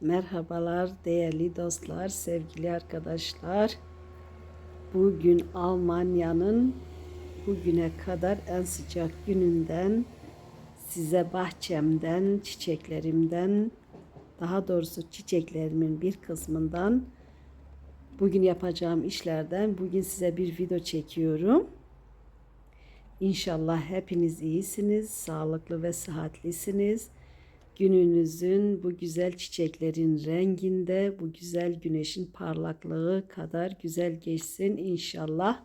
Merhabalar değerli dostlar, sevgili arkadaşlar. Bugün Almanya'nın bugüne kadar en sıcak gününden size bahçemden, çiçeklerimden, daha doğrusu çiçeklerimin bir kısmından bugün yapacağım işlerden bugün size bir video çekiyorum. İnşallah hepiniz iyisiniz, sağlıklı ve sıhhatlisiniz. Gününüzün bu güzel çiçeklerin renginde, bu güzel güneşin parlaklığı kadar güzel geçsin inşallah.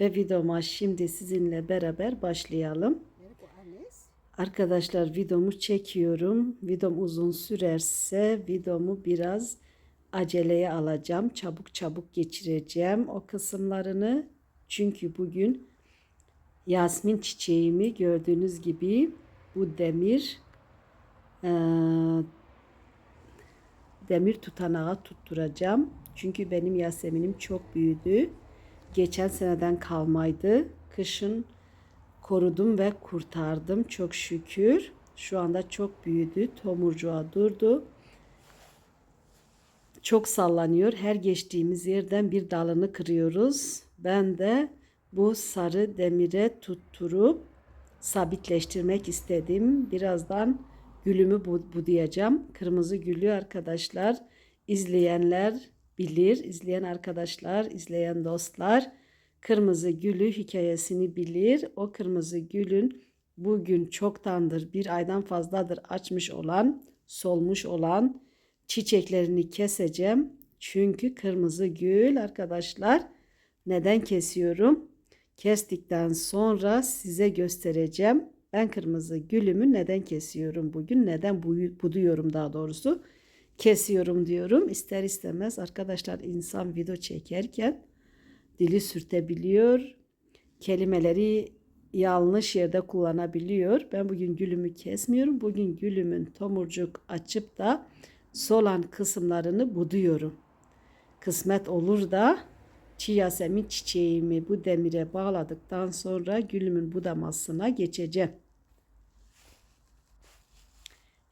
Ve videoma şimdi sizinle beraber başlayalım. Arkadaşlar videomu çekiyorum. Videom uzun sürerse videomu biraz aceleye alacağım. Çabuk çabuk geçireceğim o kısımlarını. Çünkü bugün Yasmin çiçeğimi gördüğünüz gibi bu demir eee, demir tutanağa tutturacağım. Çünkü benim Yasemin'im çok büyüdü. Geçen seneden kalmaydı. Kışın korudum ve kurtardım çok şükür. Şu anda çok büyüdü. Tomurcuğa durdu. Çok sallanıyor. Her geçtiğimiz yerden bir dalını kırıyoruz. Ben de bu sarı demire tutturup sabitleştirmek istedim. Birazdan gülümü bu- budayacağım. Kırmızı gülü arkadaşlar izleyenler bilir. İzleyen arkadaşlar, izleyen dostlar kırmızı gülü hikayesini bilir. O kırmızı gülün bugün çoktandır bir aydan fazladır açmış olan, solmuş olan çiçeklerini keseceğim. Çünkü kırmızı gül arkadaşlar neden kesiyorum? Kestikten sonra size göstereceğim. Ben kırmızı gülümü neden kesiyorum bugün? Neden buduyorum daha doğrusu? Kesiyorum diyorum. İster istemez arkadaşlar insan video çekerken dili sürtebiliyor. Kelimeleri yanlış yerde kullanabiliyor. Ben bugün gülümü kesmiyorum. Bugün gülümün tomurcuk açıp da solan kısımlarını buduyorum. Kısmet olur da çiğ yasemin çiçeğimi bu demire bağladıktan sonra gülümün budamasına geçeceğim.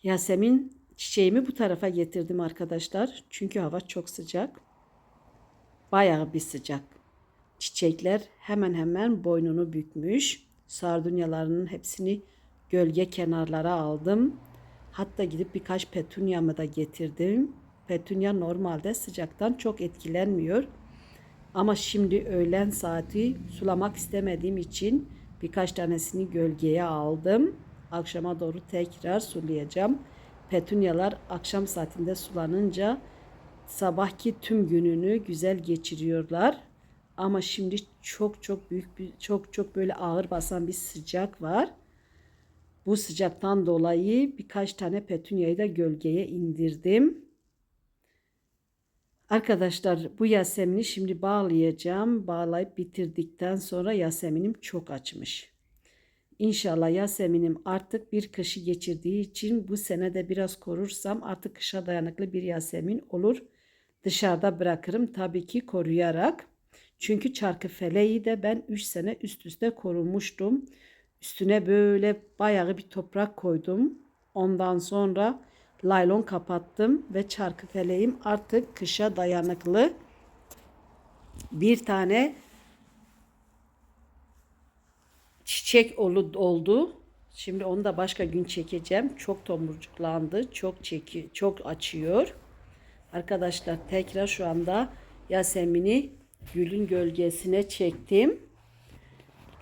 Yasemin çiçeğimi bu tarafa getirdim arkadaşlar. Çünkü hava çok sıcak. Bayağı bir sıcak. Çiçekler hemen hemen boynunu bükmüş. Sardunyalarının hepsini gölge kenarlara aldım. Hatta gidip birkaç petunyamı da getirdim. Petunya normalde sıcaktan çok etkilenmiyor. Ama şimdi öğlen saati sulamak istemediğim için birkaç tanesini gölgeye aldım. Akşama doğru tekrar sulayacağım. Petunyalar akşam saatinde sulanınca sabahki tüm gününü güzel geçiriyorlar. Ama şimdi çok çok büyük bir çok çok böyle ağır basan bir sıcak var. Bu sıcaktan dolayı birkaç tane petunyayı da gölgeye indirdim. Arkadaşlar bu Yasemin'i şimdi bağlayacağım. Bağlayıp bitirdikten sonra Yasemin'im çok açmış. İnşallah Yasemin'im artık bir kışı geçirdiği için bu sene de biraz korursam artık kışa dayanıklı bir Yasemin olur. Dışarıda bırakırım tabii ki koruyarak. Çünkü çarkı feleği de ben 3 sene üst üste korumuştum. Üstüne böyle bayağı bir toprak koydum. Ondan sonra laylon kapattım ve çarkı feleğim artık kışa dayanıklı. Bir tane çiçek oldu. Şimdi onu da başka gün çekeceğim. Çok tomurcuklandı. Çok çeki, çok açıyor. Arkadaşlar tekrar şu anda Yasemin'i gülün gölgesine çektim.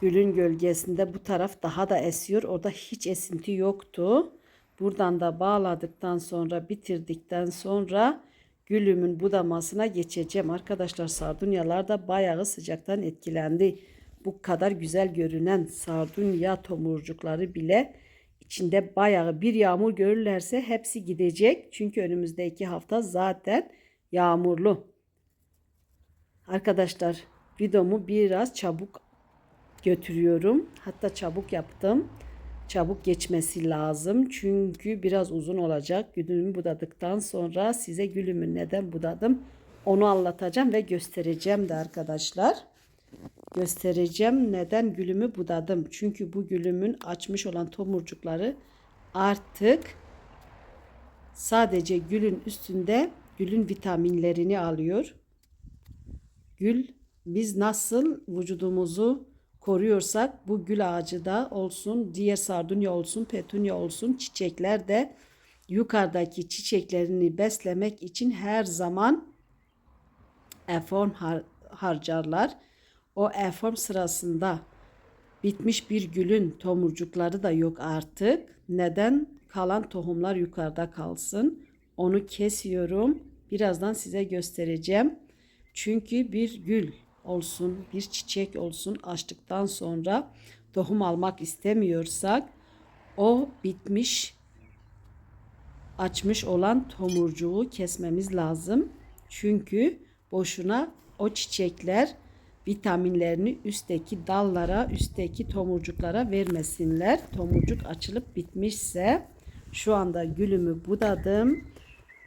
Gülün gölgesinde bu taraf daha da esiyor. Orada hiç esinti yoktu. Buradan da bağladıktan sonra bitirdikten sonra gülümün budamasına geçeceğim. Arkadaşlar sardunyalar da bayağı sıcaktan etkilendi. Bu kadar güzel görünen sardunya tomurcukları bile içinde bayağı bir yağmur görürlerse hepsi gidecek. Çünkü önümüzdeki hafta zaten yağmurlu. Arkadaşlar videomu biraz çabuk götürüyorum. Hatta çabuk yaptım. Çabuk geçmesi lazım. Çünkü biraz uzun olacak. Gülümü budadıktan sonra size gülümü neden budadım onu anlatacağım ve göstereceğim de arkadaşlar. Göstereceğim neden gülümü budadım. Çünkü bu gülümün açmış olan tomurcukları artık sadece gülün üstünde gülün vitaminlerini alıyor. Gül biz nasıl vücudumuzu koruyorsak bu gül ağacı da olsun, diğer sardunya olsun, petunya olsun, çiçekler de yukarıdaki çiçeklerini beslemek için her zaman eform har- harcarlar. O eform sırasında bitmiş bir gülün tomurcukları da yok artık. Neden? Kalan tohumlar yukarıda kalsın. Onu kesiyorum. Birazdan size göstereceğim. Çünkü bir gül olsun, bir çiçek olsun açtıktan sonra tohum almak istemiyorsak o bitmiş açmış olan tomurcuğu kesmemiz lazım. Çünkü boşuna o çiçekler vitaminlerini üstteki dallara, üstteki tomurcuklara vermesinler. Tomurcuk açılıp bitmişse şu anda gülümü budadım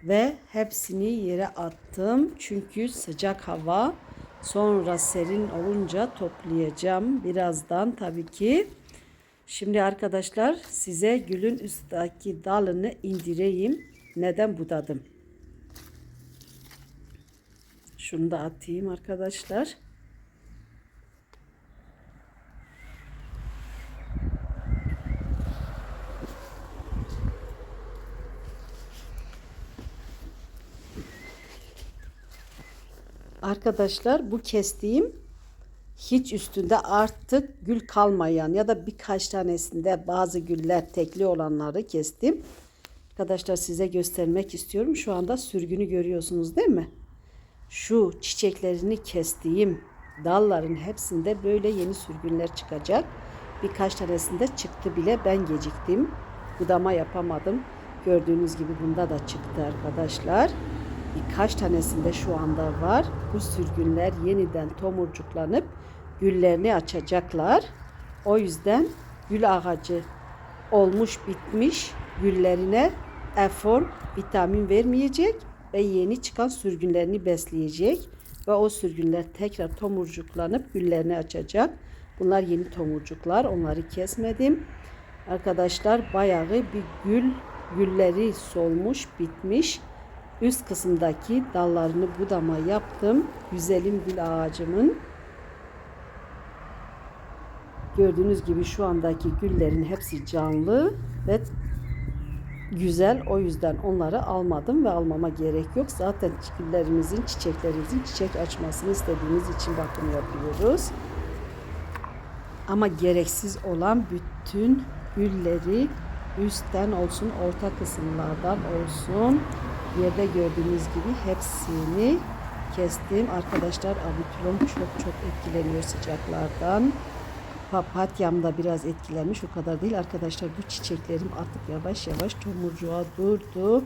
ve hepsini yere attım. Çünkü sıcak hava sonra serin olunca toplayacağım birazdan tabii ki. Şimdi arkadaşlar size gülün üstteki dalını indireyim. Neden budadım? Şunu da atayım arkadaşlar. Arkadaşlar bu kestiğim hiç üstünde artık gül kalmayan ya da birkaç tanesinde bazı güller tekli olanları kestim. Arkadaşlar size göstermek istiyorum. Şu anda sürgünü görüyorsunuz değil mi? Şu çiçeklerini kestiğim dalların hepsinde böyle yeni sürgünler çıkacak. Birkaç tanesinde çıktı bile ben geciktim. Budama yapamadım. Gördüğünüz gibi bunda da çıktı arkadaşlar. Birkaç tanesinde şu anda var. Bu sürgünler yeniden tomurcuklanıp güllerini açacaklar. O yüzden gül ağacı olmuş bitmiş güllerine efor vitamin vermeyecek ve yeni çıkan sürgünlerini besleyecek ve o sürgünler tekrar tomurcuklanıp güllerini açacak. Bunlar yeni tomurcuklar. Onları kesmedim. Arkadaşlar bayağı bir gül gülleri solmuş, bitmiş. Üst kısımdaki dallarını budama yaptım. Güzelim gül ağacımın. Gördüğünüz gibi şu andaki güllerin hepsi canlı ve güzel. O yüzden onları almadım ve almama gerek yok. Zaten güllerimizin, çiçeklerimizin çiçek açmasını istediğimiz için bakım yapıyoruz. Ama gereksiz olan bütün gülleri üstten olsun, orta kısımlardan olsun, yerde gördüğünüz gibi hepsini kestim. Arkadaşlar abitülom çok çok etkileniyor sıcaklardan. Papatyam da biraz etkilenmiş o kadar değil arkadaşlar bu çiçeklerim artık yavaş yavaş tomurcuğa durdu.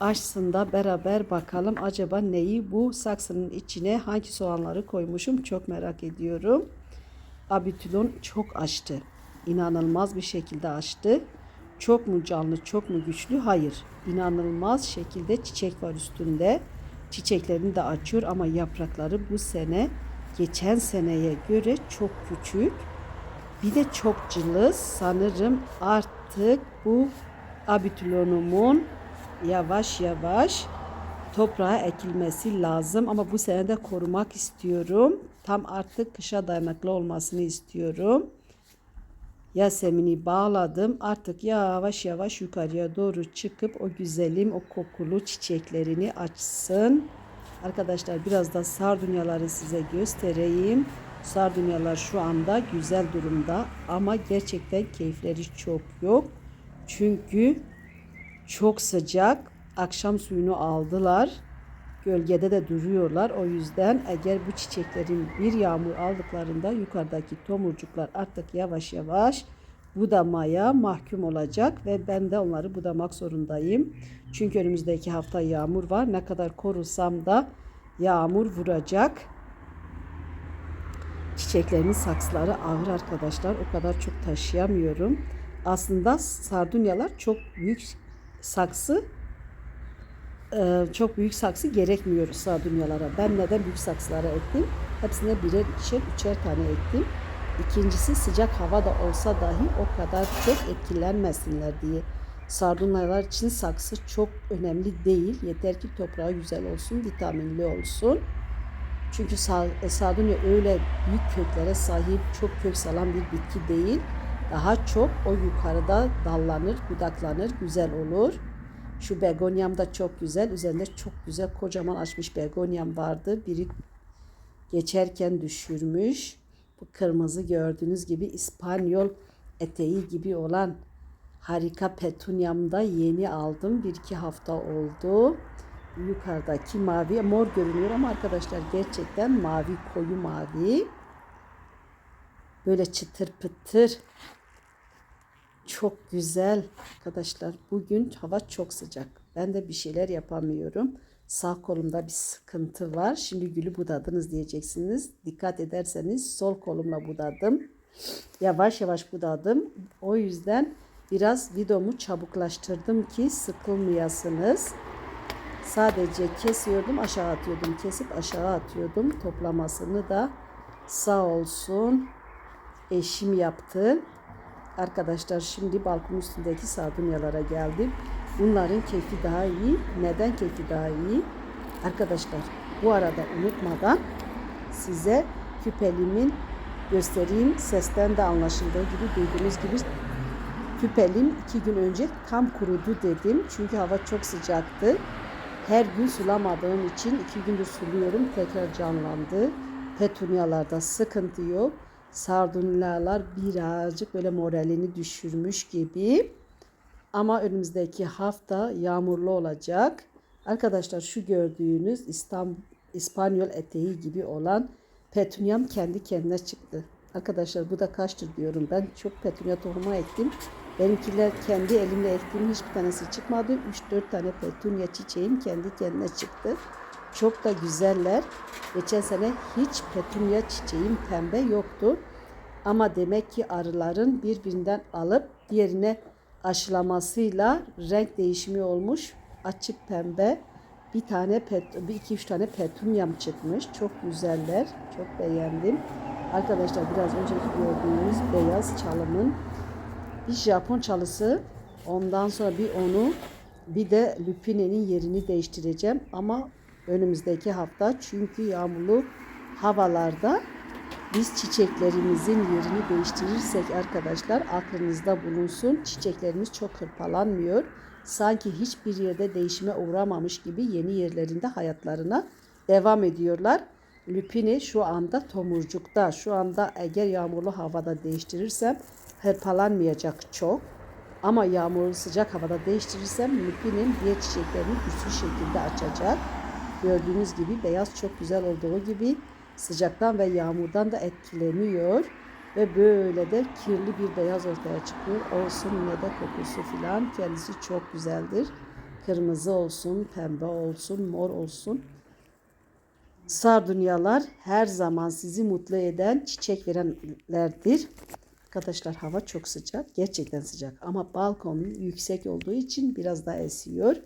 Açsın da beraber bakalım acaba neyi bu saksının içine hangi soğanları koymuşum çok merak ediyorum. Abitülon çok açtı. İnanılmaz bir şekilde açtı. Çok mu canlı, çok mu güçlü? Hayır. İnanılmaz şekilde çiçek var üstünde. Çiçeklerini de açıyor ama yaprakları bu sene geçen seneye göre çok küçük. Bir de çok cılız. Sanırım artık bu abitülonumun yavaş yavaş toprağa ekilmesi lazım ama bu sene de korumak istiyorum. Tam artık kışa dayanıklı olmasını istiyorum. Yasemin'i bağladım. Artık yavaş yavaş yukarıya doğru çıkıp o güzelim o kokulu çiçeklerini açsın. Arkadaşlar biraz da sardunyaları size göstereyim. Sardunyalar şu anda güzel durumda ama gerçekten keyifleri çok yok. Çünkü çok sıcak. Akşam suyunu aldılar. Gölgede de duruyorlar. O yüzden eğer bu çiçeklerin bir yağmur aldıklarında yukarıdaki tomurcuklar artık yavaş yavaş budamaya mahkum olacak ve ben de onları budamak zorundayım. Çünkü önümüzdeki hafta yağmur var. Ne kadar korusam da yağmur vuracak. Çiçeklerimin saksıları ağır arkadaşlar. O kadar çok taşıyamıyorum. Aslında sardunyalar çok büyük saksı e, çok büyük saksı gerekmiyor sardunyalara. Ben neden büyük saksılara ektim? Hepsine birer ikişer üçer tane ektim. İkincisi sıcak hava da olsa dahi o kadar çok etkilenmesinler diye Sardunyalar için saksı çok önemli değil. Yeter ki toprağı güzel olsun, vitaminli olsun. Çünkü sa- sardunya öyle büyük köklere sahip, çok kök salan bir bitki değil. Daha çok o yukarıda dallanır, budaklanır, güzel olur. Şu begonyam da çok güzel. Üzerinde çok güzel kocaman açmış begonyam vardı. Biri geçerken düşürmüş. Bu kırmızı gördüğünüz gibi İspanyol eteği gibi olan harika petunyamı da yeni aldım. Bir iki hafta oldu. Yukarıdaki mavi mor görünüyor ama arkadaşlar gerçekten mavi koyu mavi. Böyle çıtır pıtır. Çok güzel arkadaşlar. Bugün hava çok sıcak. Ben de bir şeyler yapamıyorum. Sağ kolumda bir sıkıntı var. Şimdi gülü budadınız diyeceksiniz. Dikkat ederseniz sol kolumla budadım. Yavaş yavaş budadım. O yüzden biraz videomu çabuklaştırdım ki sıkılmayasınız. Sadece kesiyordum, aşağı atıyordum. Kesip aşağı atıyordum. Toplamasını da sağ olsun eşim yaptı. Arkadaşlar şimdi balkon üstündeki sardunyalara geldim. Bunların keyfi daha iyi. Neden keyfi daha iyi? Arkadaşlar bu arada unutmadan size küpelimin göstereyim. Sesten de anlaşıldığı gibi duyduğunuz gibi küpelim iki gün önce tam kurudu dedim. Çünkü hava çok sıcaktı. Her gün sulamadığım için iki gündür suluyorum. Tekrar canlandı. Petunyalarda sıkıntı yok. Sardunyalar birazcık böyle moralini düşürmüş gibi. Ama önümüzdeki hafta yağmurlu olacak. Arkadaşlar şu gördüğünüz İstanbul, İspanyol eteği gibi olan petunyam kendi kendine çıktı. Arkadaşlar bu da kaçtır diyorum. Ben çok petunya tohumu ektim. Benimkiler kendi elimle ektiğim hiçbir tanesi çıkmadı. 3-4 tane petunya çiçeğim kendi kendine çıktı. Çok da güzeller. Geçen sene hiç petunya çiçeğim pembe yoktu. Ama demek ki arıların birbirinden alıp diğerine aşılamasıyla renk değişimi olmuş. Açık pembe bir tane pet, bir iki üç tane petunyam çıkmış. Çok güzeller. Çok beğendim. Arkadaşlar biraz önceki gördüğünüz beyaz çalımın bir Japon çalısı. Ondan sonra bir onu bir de lüpinenin yerini değiştireceğim. Ama önümüzdeki hafta çünkü yağmurlu havalarda biz çiçeklerimizin yerini değiştirirsek arkadaşlar aklınızda bulunsun. Çiçeklerimiz çok hırpalanmıyor. Sanki hiçbir yerde değişime uğramamış gibi yeni yerlerinde hayatlarına devam ediyorlar. Lüpini şu anda tomurcukta. Şu anda eğer yağmurlu havada değiştirirsem hırpalanmayacak çok. Ama yağmurlu sıcak havada değiştirirsem lüpinin diğer çiçeklerini güçlü şekilde açacak. Gördüğünüz gibi beyaz çok güzel olduğu gibi sıcaktan ve yağmurdan da etkileniyor. Ve böyle de kirli bir beyaz ortaya çıkıyor. Olsun ne de kokusu filan kendisi çok güzeldir. Kırmızı olsun, pembe olsun, mor olsun. Sardunyalar her zaman sizi mutlu eden çiçek verenlerdir. Arkadaşlar hava çok sıcak. Gerçekten sıcak. Ama balkonum yüksek olduğu için biraz daha esiyor.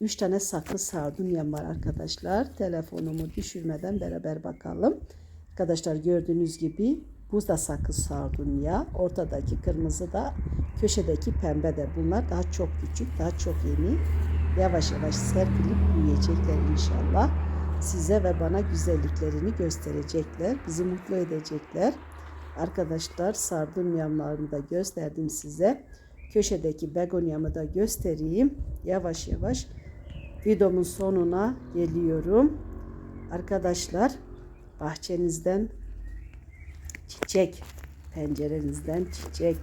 3 tane saklı sardunyam var arkadaşlar. Telefonumu düşürmeden beraber bakalım. Arkadaşlar gördüğünüz gibi bu da saklı sardunya. Ortadaki kırmızı da köşedeki pembe de. Bunlar daha çok küçük, daha çok yeni. Yavaş yavaş serpilip büyüyecekler inşallah. Size ve bana güzelliklerini gösterecekler. Bizi mutlu edecekler. Arkadaşlar sardunyamlarını da gösterdim size. Köşedeki begonyamı da göstereyim. Yavaş yavaş videomun sonuna geliyorum. Arkadaşlar bahçenizden çiçek, pencerenizden çiçek,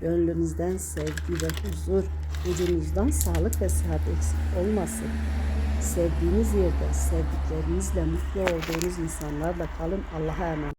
gönlünüzden sevgi ve huzur, vücudunuzdan sağlık ve sıhhat eksik olmasın. Sevdiğiniz yerde sevdiklerinizle mutlu olduğunuz insanlarla kalın. Allah'a emanet.